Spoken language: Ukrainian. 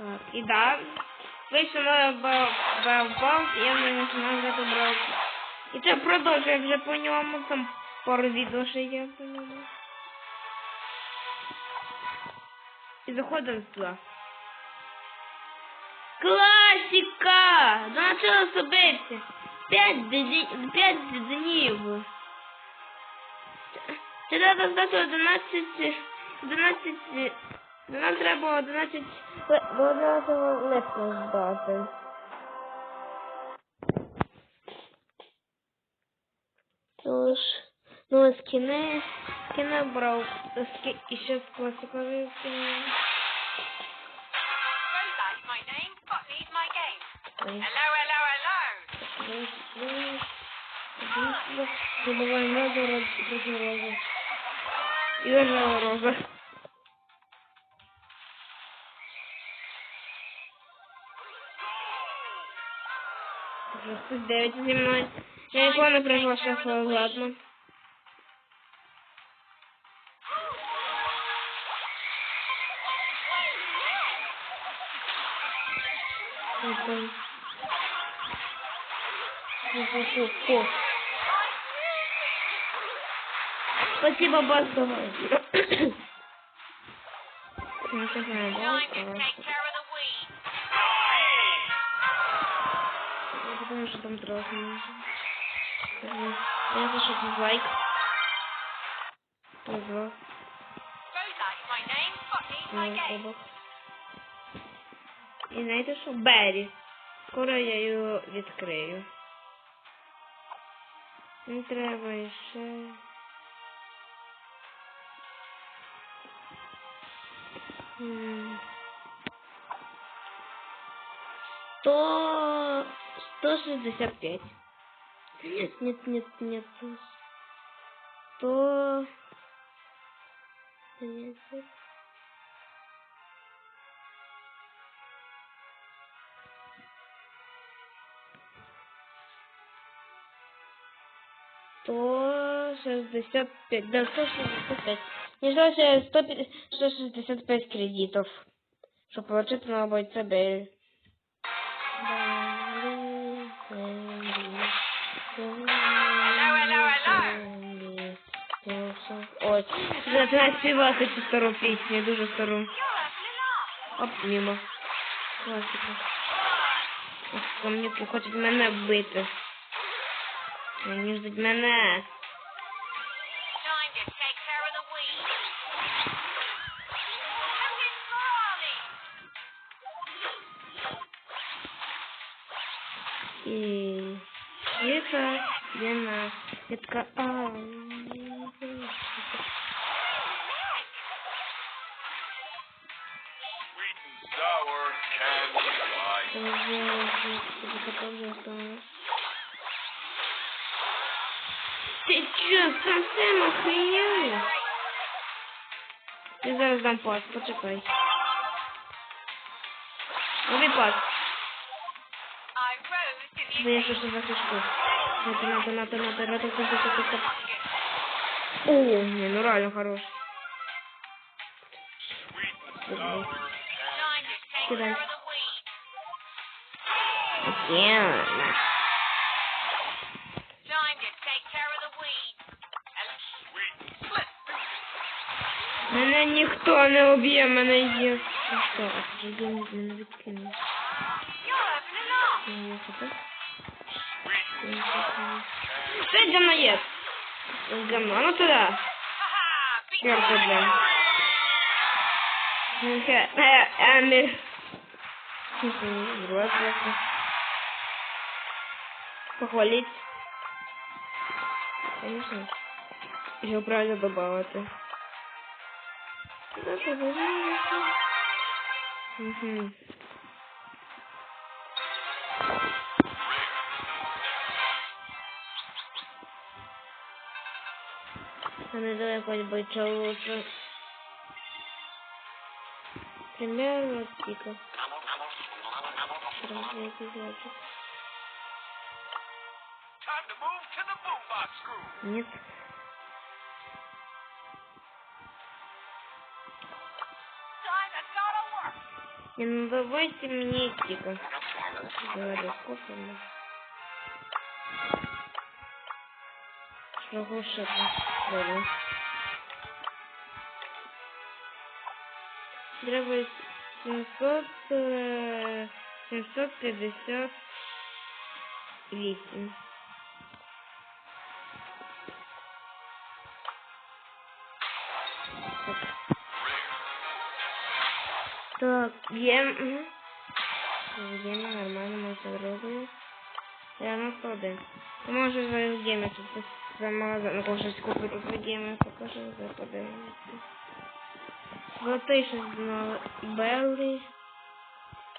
Так, і да. Вийшов на Бравбал, я не починав грати в Бравбал. І це продовжує вже по ньому, там пару відео ще є по ньому. І заходимо сюди. Класика! До начала события. Пять, дні- п'ять днів. Це треба здати 11, 11, нам треба 11, ли- до 11 липня здати. Тож, ну, скини, скини брав, ски, і ще з класикової скини. Rosa is my name. Botany is my game. Пусть давите земной. Я икона прожила сейчас, ладно. Ну. Спасибо, Бастова. Ну, сейчас надо, думаю, что там трогнуть. Я зашел дизлайк. Повезло. І знаєте що? Беррі. Скоро я його відкрию. Не треба іще. То 165. Нет, нет, нет, нет. 100... Нет. Сто шестьдесят пять. Да, сто шестьдесят пять. Не жаль, сто шестьдесят пять кредитов. Чтобы получить на бойца Бель. Да. Ой, починаю співати цю стару пісню, дуже стару. Оп, мимо. Класика. Ох, Камнюки хочуть мене вбити. Вони ждуть мене. І... Яка длина, яка... А, Sweet and sour candy wine. Ти чё, совсем охренел? Я зараз дам пас, почекай. Лови пас. Да я що ж за фишку. Нато, нато, нато, нато, нато, нато, нато, нато. О, не, ну реально хорош. Кидай. split. Мене ніхто не уб'є, мене є. Ну що, а я мене відкинув. Ну, я хопа. Candy. Що йде на є? Говно, ну Я. Е, е, Емір. Взрослый. Похвалить. Конечно. Еще правильно добавити. Угу. Она далеко не будет лучше. Примерно вот. Типа. Нет. Не ну надавайте мне тика. Говорю, кофе. Могу шепнуть. треба. Треба 700... 758. Так, є. Угу. Є нормально, ми зробимо. 91. То ну, може зараз гейми тут за магазин когось купити за гейми, покажу, за подивитися. Золотий щось на Беллі.